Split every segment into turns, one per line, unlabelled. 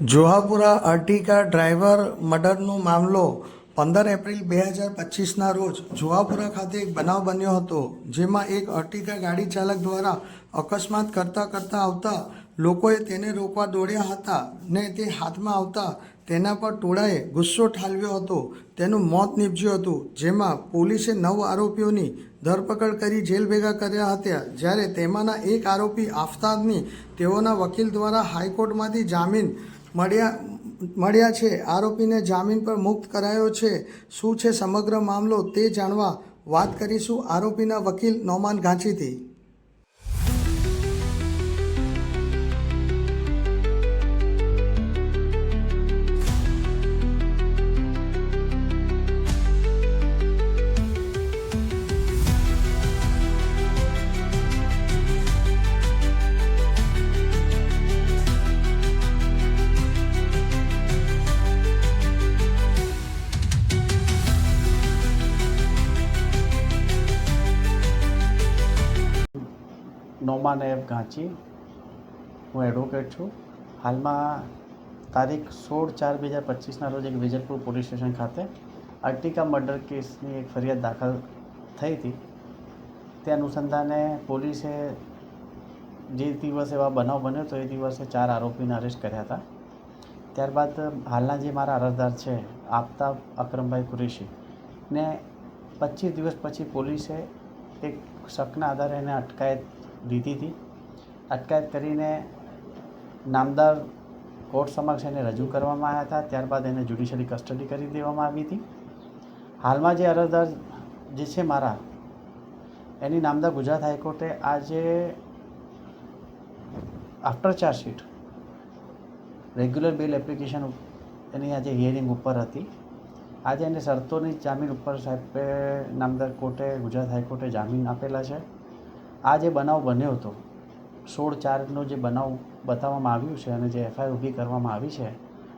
જોહાપુરા Ertiga driver મર્ડરનો મામલો પંદર April બે હજાર પચીસના રોજ જોહાપુરા ખાતે એક બનાવ બન્યો હતો, જેમાં એક અર્ટિકા ગાડી ચાલક દ્વારા અકસ્માત કરતાં કરતાં આવતા લોકોએ તેને રોકવા દોડ્યા હતા ને તે હાથમાં આવતા તેના પર ટોળાએ ગુસ્સો ઠાલવ્યો હતો. તેનું મોત નીપજ્યું હતું, જેમાં પોલીસે નવ આરોપીઓની ધરપકડ કરી જેલ ભેગા કર્યા હતા. જ્યારે તેમાંના એક આરોપી આફતાબની તેઓના વકીલ દ્વારા હાઈકોર્ટમાંથી જામીન મળ્યા મળ્યા છે. આરોપીને જામીન પર મુક્ત કરાયો છે. શું છે સમગ્ર મામલો તે જાણવા વાત કરીશું આરોપીના વકીલ નોમાન ગાંચીથી.
નોમાન એફ ગાંચી હું એડવોકેટ છું. હાલમાં તારીખ સોળ ચાર બે હજાર પચીસના રોજ એક વિજયપુર પોલીસ સ્ટેશન ખાતે અર્ટિકા મર્ડર કેસની એક ફરિયાદ દાખલ થઈ હતી. તે અનુસંધાને પોલીસે જે દિવસે એવા બનાવ બન્યો તો એ દિવસે ચાર આરોપીને અરેસ્ટ કર્યા હતા. ત્યારબાદ હાલના જે મારા અરજદાર છે આફતાબ અકરમભાઈ કુરેશી ને પચીસ દિવસ પછી પોલીસે એક શકના આધારે એને અટકાયત લીધી હતી. અટકાયત કરીને નામદાર કોર્ટ સમક્ષ એને રજૂ કરવામાં આવ્યા હતા. ત્યારબાદ એને જ્યુડિશિયલી કસ્ટડી કરી દેવામાં આવી હતી. હાલમાં જે અરજદાર જે છે મારા, એની નામદાર ગુજરાત હાઈકોર્ટે આજે after chargesheet regular bail application એની આજે હિયરિંગ ઉપર હતી. આજે એને શરતોની જામીન ઉપર સાહેબે નામદાર કોર્ટે ગુજરાત હાઈકોર્ટે જામીન આપેલા છે. આ જે બનાવ બન્યો હતો, સોળ ચારનો જે બનાવ બતાવવામાં આવ્યું છે અને જે એફઆઈઆર ઊભી કરવામાં આવી છે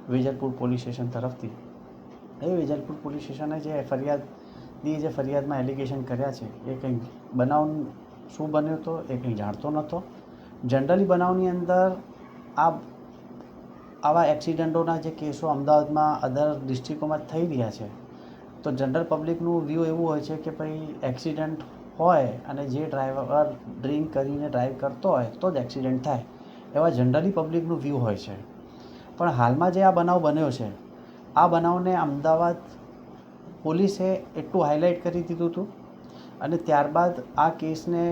વેજલપુર પોલીસ સ્ટેશન તરફથી, એ વેજલપુર પોલીસ સ્ટેશને જે ફરિયાદની જે ફરિયાદમાં એલિગેશન કર્યા છે, એ કંઈ બનાવ શું બન્યો હતો, એ કંઈ જાણતો નહોતો. જનરલી બનાવની અંદર આ આવા એક્સિડન્ટોના જે કેસો અમદાવાદમાં અધર ડિસ્ટ્રિક્ટોમાં થઈ રહ્યા છે. તો જનરલ પબ્લિકનું વ્યૂ એવું હોય છે કે ભાઈ એક્સિડન્ટ હોય અને જે ડ્રાઈવર ડ્રિંક કરીને ડ્રાઈવ કરતો હોય તો જ એક્સિડન્ટ થાય. એવા જનરલી પબ્લિકનું વ્યૂ હોય છે. પણ હાલમાં જે આ બનાવ બન્યો છે, આ બનાવને અમદાવાદ પોલીસે એટલું હાઇલાઇટ કરી દીધું હતું અને ત્યારબાદ આ કેસને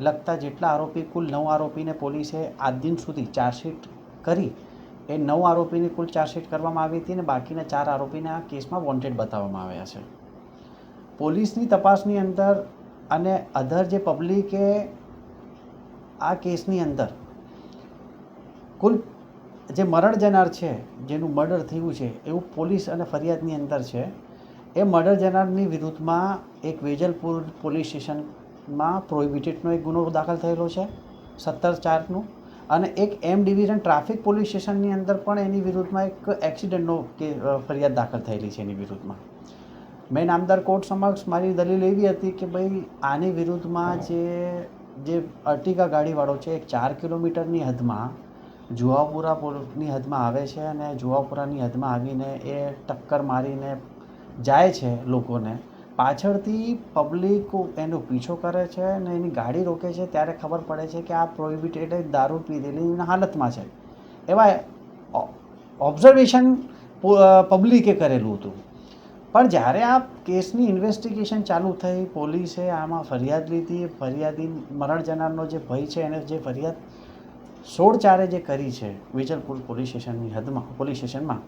લગતા જેટલા આરોપી, કુલ નવ આરોપીને પોલીસે આજ દિન સુધી ચાર્જશીટ કરી. એ નવ આરોપીની કુલ ચાર્જશીટ કરવામાં આવી હતી અને બાકીના ચાર આરોપીને આ કેસમાં વોન્ટેડ બતાવવામાં આવ્યા છે. પોલીસની તપાસની અંદર અને અધર જે પબ્લિકે આ કેસની અંદર કુલ જે મરણ જનાર છે, જેનું મર્ડર થયું છે, એવું પોલીસ અને ફરિયાદની અંદર છે, એ મર્ડર જનારની વિરુદ્ધમાં એક વેજલપુર પોલીસ સ્ટેશનમાં પ્રોહિબિટેડનો એક ગુનો દાખલ થયેલો છે, સત્તર ચારનું. અને એક એમ ડિવિઝન ટ્રાફિક પોલીસ સ્ટેશનની અંદર પણ એની વિરુદ્ધમાં એક એક્સિડન્ટનો કે ફરિયાદ દાખલ થયેલી છે એની વિરુદ્ધમાં. મેં નામદાર કોર્ટ સમક્ષ મારી દલીલ એવી હતી કે ભાઈ, આની વિરુદ્ધમાં જે જે અર્ટિકા ગાડીવાળો છે, એક ચાર કિલોમીટરની હદમાં જુવાપુરા પોલની હદમાં આવે છે અને જુવાપુરાની હદમાં આવીને એ ટક્કર મારીને જાય છે લોકોને. પાછળથી પબ્લિક એનો પીછો કરે છે અને એની ગાડી રોકે છે, ત્યારે ખબર પડે છે કે આ પ્રોહિબિટેડ દારૂ પીધેલી હાલતમાં છે. એવા ઓબ્ઝર્વેશન પબ્લિકે કરેલું હતું. પણ જ્યારે આ કેસની ઇન્વેસ્ટિગેશન ચાલુ થઈ, પોલીસે આમાં ફરિયાદ લીધી ફરિયાદી મરણ જનારનો જે ભય છે, એને જે ફરિયાદ સોળ ચારે જે કરી છે, વિજલપુર પોલીસ સ્ટેશનની હદમાં, પોલીસ સ્ટેશનમાં,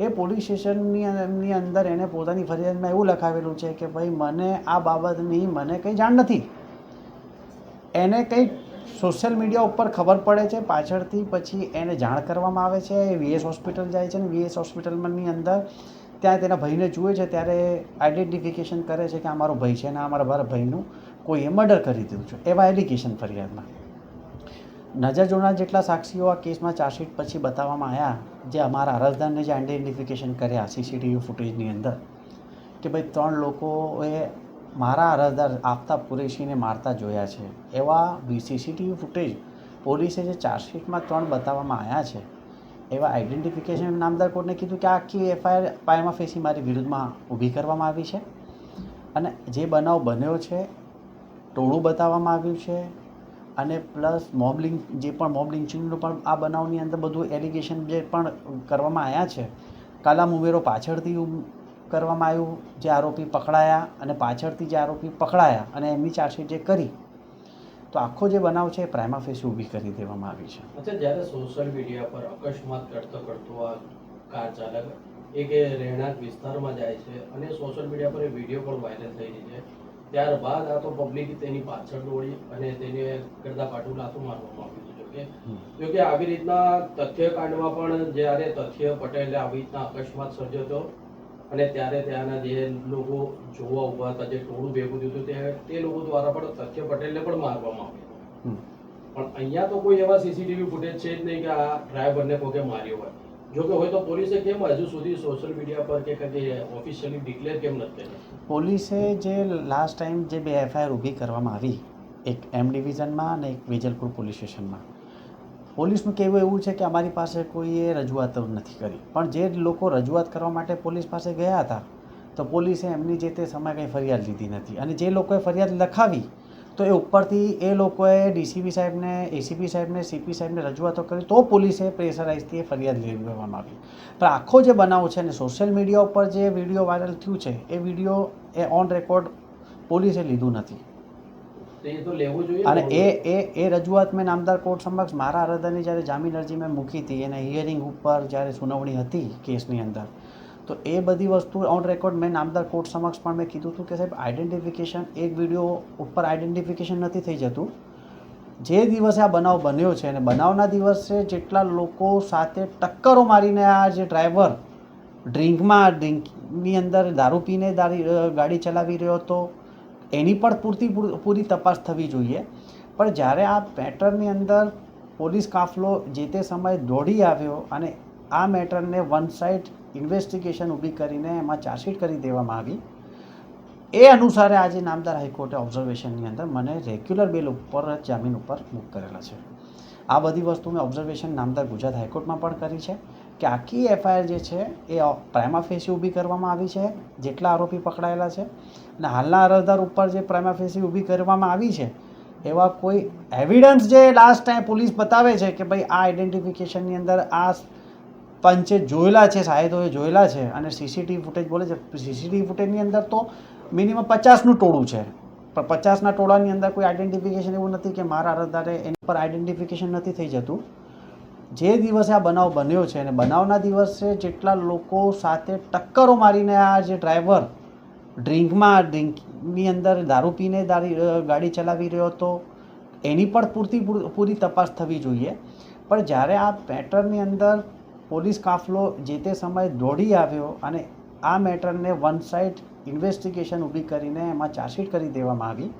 એ પોલીસ સ્ટેશનની એમની અંદર એણે પોતાની ફરિયાદમાં એવું લખાવેલું છે કે ભાઈ, મને આ બાબતની મને કંઈ જાણ નથી. એને કંઈ સોશિયલ મીડિયા ઉપર ખબર પડે છે, પાછળથી પછી એને જાણ કરવામાં આવે છે, એ વીએસ હોસ્પિટલ જાય છે ને વીએસ હોસ્પિટલની અંદર ત્યાં તેના ભાઈને જુએ છે, ત્યારે આઈડેન્ટિફિકેશન કરે છે કે આ મારો ભાઈ છે અને આ મારા મારા ભાઈનું કોઈએ મર્ડર કરી દીધું છે, એવા એલિગેશન ફરિયાદમાં. નજર જોનાર જેટલા સાક્ષીઓ આ કેસમાં ચાર્જશીટ પછી બતાવવામાં આવ્યા, જે અમારા અરજદારને જે આઈડેન્ટિફિકેશન કર્યા સીસીટીવી ફૂટેજની અંદર, કે ભાઈ ત્રણ લોકોએ મારા અરજદાર આફતાબ કુરેશીને મારતા જોયા છે, એવા સીસીટીવી ફૂટેજ પોલીસે જે ચાર્જશીટમાં ત્રણ બતાવવામાં આવ્યા છે એવા આઈડેન્ટિફિકેશન નામદાર કોર્ટને કીધું કે આખી એફઆઈઆર પાયમાં ફેસી મારી વિરુદ્ધમાં ઊભી કરવામાં આવી છે. અને જે બનાવ બન્યો છે, ટોળું બતાવવામાં આવ્યું છે, અને પ્લસ મોબલિંગ, જે પણ મોબ લિંચિંગનું પણ આ બનાવની અંદર બધું એલિગેશન જે પણ કરવામાં આવ્યા છે કાલામ ઉમેરો પાછળથી કરવામાં આવ્યું, જે આરોપી પકડાયા અને પાછળથી જે આરોપી પકડાયા અને એમની ચાર્જશીટ જે કરી તો આખો જે બનાવ છે એ પ્રાઇમા ફેસ ઊભી કરી દેવામાં આવી છે.
અચ્છા જ્યારે સોશિયલ મીડિયા પર અકસ્માત કરતો કરતો આ કાર ચાલક એક રહેણાંક વિસ્તારમાં જાય છે અને સોશિયલ મીડિયા પર એ વીડિયો પણ વાયરલ થઈ રહી છે. ત્યારબાદ આ તો પબ્લિક તેની પાછળ દોડી અને તેને કરતા પાટું લાતું મારવામાં આવ્યું
હમ.
જોકે આવી રીતના તથ્યકાંડમાં પણ જ્યારે તથ્ય પટેલે આવી રીતના અકસ્માત સર્જ્યો હતો અને ત્યારે ત્યાંના જે લોકો જોવા ઊભા હતા, જે ટોળું ભેગું થયું હતું, તે તે લોકો દ્વારા પણ સત્ય પટેલને પણ મારવામાં આવ્યો. પણ અહીંયા તો કોઈ એવા સીસીટીવી ફૂટેજ છે જ નહીં કે આ ડ્રાઈવરને કોકે માર્યો હોય. જો કે હોય તો પોલીસે કેમ હજુ સુધી સોશિયલ મીડિયા પર કે કદી ઓફિશિયલી ડિક્લેર કેમ નથી
પોલીસે જે લાસ્ટ ટાઈમ જે બે એફઆઈઆર ઊભી કરવામાં આવી, એક એમ ડિવિઝનમાં અને એક વેજલપુર પોલીસ સ્ટેશનમાં પોલીસનું કહેવું એવું છે કે અમારી પાસે કોઈએ રજૂઆત નથી કરી. પણ જે લોકો રજૂઆત કરવા માટે પોલીસ પાસે ગયા હતા, તો પોલીસે એમની જે તે સમયે કંઈ ફરિયાદ લીધી નથી. અને જે લોકોએ ફરિયાદ લખાવી, તો એ ઉપરથી એ લોકોએ ડીસીપી સાહેબને, એસીપી સાહેબને, સીપી સાહેબને રજૂઆતો કરી, તો પોલીસે પ્રેશરાઇઝથી એ ફરિયાદ લેવામાં આવી. પણ આખો જે બનાવ છે ને, સોશિયલ મીડિયા ઉપર જે વીડિયો વાયરલ થયું છે, એ વીડિયો એ ઓન રેકોર્ડ પોલીસે લીધું નથી. અને એ એ એ રજૂઆત મેં નામદાર કોર્ટ સમક્ષ મારા અરજદારની જ્યારે જામીન અરજી મેં મૂકી હતી, એને હિયરિંગ ઉપર જ્યારે સુનાવણી હતી કેસની અંદર, તો એ બધી વસ્તુ ઓન રેકોર્ડ મેં નામદાર કોર્ટ સમક્ષ પણ મેં કીધું હતું કે સાહેબ આઈડેન્ટિફિકેશન એક વીડિયો ઉપર આઈડેન્ટિફિકેશન નથી થઈ જતું. જે દિવસે આ બનાવ બન્યો છે અને બનાવના દિવસે જેટલા લોકો સાથે ટક્કરો મારીને આ જે ડ્રાઈવર ડ્રિંકમાં ડ્રિંકની અંદર દારૂ પીને દારી ગાડી ચલાવી રહ્યો હતો એની પણ પૂરતી પૂરી તપાસ થવી જોઈએ. પણ જ્યારે આ મેટરની અંદર પોલીસ કાફલો જે તે સમયે દોડી આવ્યો અને આ મેટરને વન સાઇડ ઇન્વેસ્ટિગેશન ઊભી કરીને એમાં ચાર્જશીટ કરી દેવામાં આવી, એ અનુસારે આજે નામદાર હાઈકોર્ટે ઓબ્ઝર્વેશનની અંદર મને રેગ્યુલર બેલ ઉપર જામીન ઉપર મૂક કરેલા છે. આ બધી વસ્તુ મેં ઓબ્ઝર્વેશન નામદાર ગુજરાત હાઈકોર્ટમાં પણ કરી છે. કે આખી એફઆઈઆર જે છે એ પ્રાઇમા ફેસી ઊભી કરવામાં આવી છે, જેટલા આરોપી પકડાયેલા છે, અને હાલના અરજદાર ઉપર જે પ્રાઇમા ફેસી ઊભી કરવામાં આવી છે, એવા કોઈ એવિડન્સ જે લાસ્ટ ટાઈમ પોલીસ બતાવે છે કે ભાઈ આ આઈડેન્ટિફિકેશનની અંદર આ પંચે જોયેલા છે સાહેદોએ જોયેલા છે, અને સીસીટીવી ફૂટેજ બોલે છે સીસીટીવી ફૂટેજની અંદર તો મિનિમમ પચાસનું ટોળું છે. પણ પચાસના ટોળાની અંદર કોઈ આઈડેન્ટિફિકેશન એવું નથી કે મારા અરજદારે એની પર આઈડેન્ટિફિકેશન નથી થઈ જતું. જે દિવસે આ બનાવ બન્યો છે અને બનાવના દિવસે જેટલા લોકો સાથે ટક્કરો મારીને આ જે ડ્રાઈવર ડ્રિંકમાં, ડ્રિંકની અંદર દારૂ પીને ગાડી ચલાવી રહ્યો હતો, એની પણ પૂરતી, પૂરી તપાસ થવી જોઈએ. પણ જ્યારે આ મેટરની અંદર પોલીસ કાફલો જે તે સમયે દોડી આવ્યો અને આ મેટરને વન સાઇડ ઇન્વેસ્ટિગેશન ઊભી કરીને એમાં ચાર્જશીટ કરી દેવામાં આવી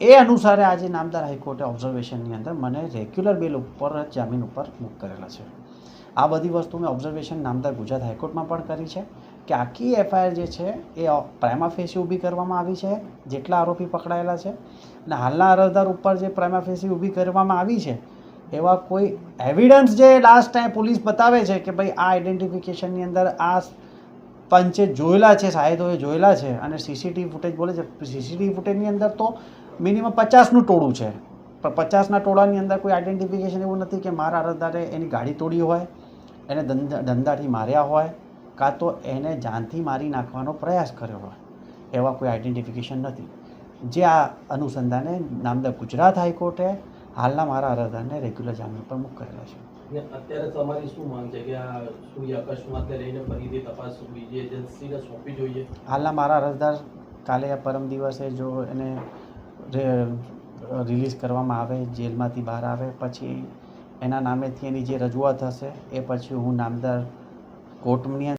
એ અનુસારે આજે નામદાર હાઈકોર્ટે ઓબ્ઝર્વેશનની અંદર મને રેગ્યુલર બેલ ઉપર જામીન ઉપર મુક કરેલા છે. આ બધી વસ્તુ મેં ઓબ્ઝર્વેશન નામદાર ગુજરાત હાઈકોર્ટમાં પણ કરી છે કે આખી એફઆઈઆર જે છે એ પ્રાઇમા ફેસી ઊભી કરવામાં આવી છે, જેટલા આરોપી પકડાયેલા છે અને હાલના અરજદાર ઉપર જે પ્રાઇમા ફેસી ઊભી કરવામાં આવી છે, એવા કોઈ એવિડન્સ જે લાસ્ટ ટાઈમ પોલીસ બતાવે છે કે ભાઈ આ આઈડેન્ટિફિકેશનની અંદર આ પંચે જોયેલા છે સાહેદોએ જોયેલા છે અને સીસીટીવી ફૂટેજ બોલે છે. સીસીટીવી ફૂટેજની અંદર તો મિનિમમ પચાસનું ટોળું છે. પણ પચાસના ટોળાની અંદર કોઈ આઈડેન્ટિફિકેશન એવું નથી કે મારા અરજદારે એની ગાડી તોડી હોય એને ધંધા ધંધાથી માર્યા હોય કાં તો એને જાનથી મારી નાખવાનો પ્રયાસ કર્યો હોય એવા કોઈ આઈડેન્ટિફિકેશન નથી. જે આ અનુસંધાને નામદાર ગુજરાત હાઈકોર્ટે હાલના મારા અરજદારને રેગ્યુલર જામીન પર મુક્ત કરેલા છે.
અત્યારે તમારી શું માંગ છે કે આ અકસ્માતને લઈને ફરીથી તપાસ બીજી એજન્સીને સોંપવી જોઈએ?
હાલના મારા અરજદાર કાલે પરમ દિવસે જો એને રિલીઝ કરવામાં આવે, જેલમાંથી બહાર આવે, પછી એના નામેથી એની જે રજૂઆત હશે, એ પછી હું નામદાર કોર્ટની